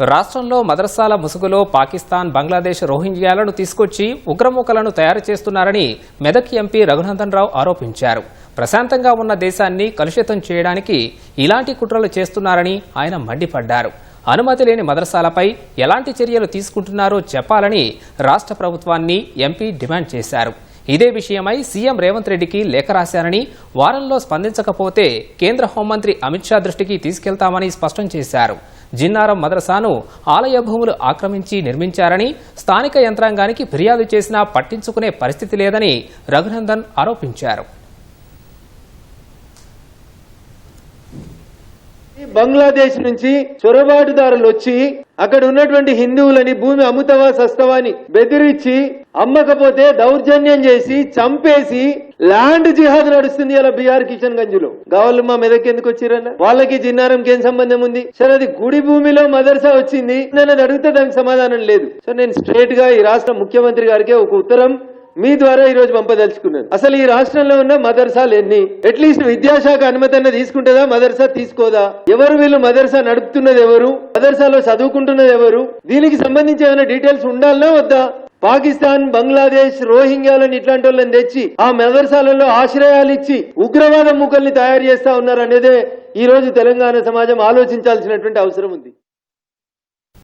రాష్ట్రంలో మదరసాల ముసుగులో పాకిస్తాన్ బంగ్లాదేశ్ రోహింగ్యాలను తీసుకొచ్చి ఉగ్రమూకలను తయారు చేస్తున్నారని మెదక్ ఎంపీ రఘునందన్ రావు ఆరోపించారు. ప్రశాంతంగా ఉన్న దేశాన్ని కలుషితం చేయడానికి ఇలాంటి కుట్రలు చేస్తున్నారని ఆయన మండిపడ్డారు. అనుమతి లేని మదరసాలపై ఎలాంటి చర్యలు తీసుకుంటున్నారో చెప్పాలని రాష్ట్ర ప్రభుత్వాన్ని ఎంపీ డిమాండ్ చేశారు. ఇదే విషయమై సీఎం రేవంత్ రెడ్డికి లేఖ రాశారని వారంలో స్పందించకపోతే కేంద్ర హోంమంత్రి అమిత్ షా దృష్టికి తీసుకెళ్తామని స్పష్టం చేశారు. జిన్నారం మదరసాను ఆలయ భూములు ఆక్రమించి నిర్మించారని స్థానిక యంత్రాంగానికి ఫిర్యాదు చేసినా పట్టించుకునే పరిస్థితి లేదని రఘునందన్ ఆరోపించారు. బంగ్లాదేశ్ నుంచి చొరబాటుదారులు వచ్చి అక్కడ ఉన్నటువంటి హిందువులని భూమి అమ్ముతవా సస్తవా అని బెదిరించి అమ్మకపోతే దౌర్జన్యం చేసి చంపేసి ల్యాండ్ జిహాద్ నడుస్తుంది అలా బీఆర్ కిషన్ గంజ్లో గావాళ్ళు మా మెదక్ ఎందుకు వచ్చిరన్న వాళ్ళకి జిన్నారంకి ఏం సంబంధం ఉంది? సరే అది గుడి భూమిలో మదర్సా వచ్చింది? నేను అడిగితే దానికి సమాధానం లేదు. సో నేను స్ట్రేట్గా ఈ రాష్ట్ర ముఖ్యమంత్రి గారికి ఒక ఉత్తరం మీ ద్వారా ఈ రోజు పంపదలుచుకున్నాను. అసలు ఈ రాష్ట్రంలో ఉన్న మదర్సాలు ఎన్ని? అట్లీస్ట్ విద్యాశాఖ అనుమతి అన్న తీసుకుంటుందా? మదర్సా తీసుకోదా? ఎవరు వీళ్ళు మదర్సా నడుపుతున్నది ఎవరు మదర్సాలో చదువుకుంటున్నది ఎవరు దీనికి సంబంధించి ఏమైనా డీటెయిల్స్ ఉండాలనా వద్దా? పాకిస్తాన్ బంగ్లాదేశ్ రోహింగ్యాలను ఇట్లాంటి వాళ్ళని తెచ్చి ఆ మదర్సాలలో ఆశ్రయాలు ఇచ్చి ఉగ్రవాద ముఖల్ని తయారు చేస్తా ఉన్నారనేదే ఈ రోజు తెలంగాణ సమాజం ఆలోచించాల్సినటువంటి అవసరం ఉంది.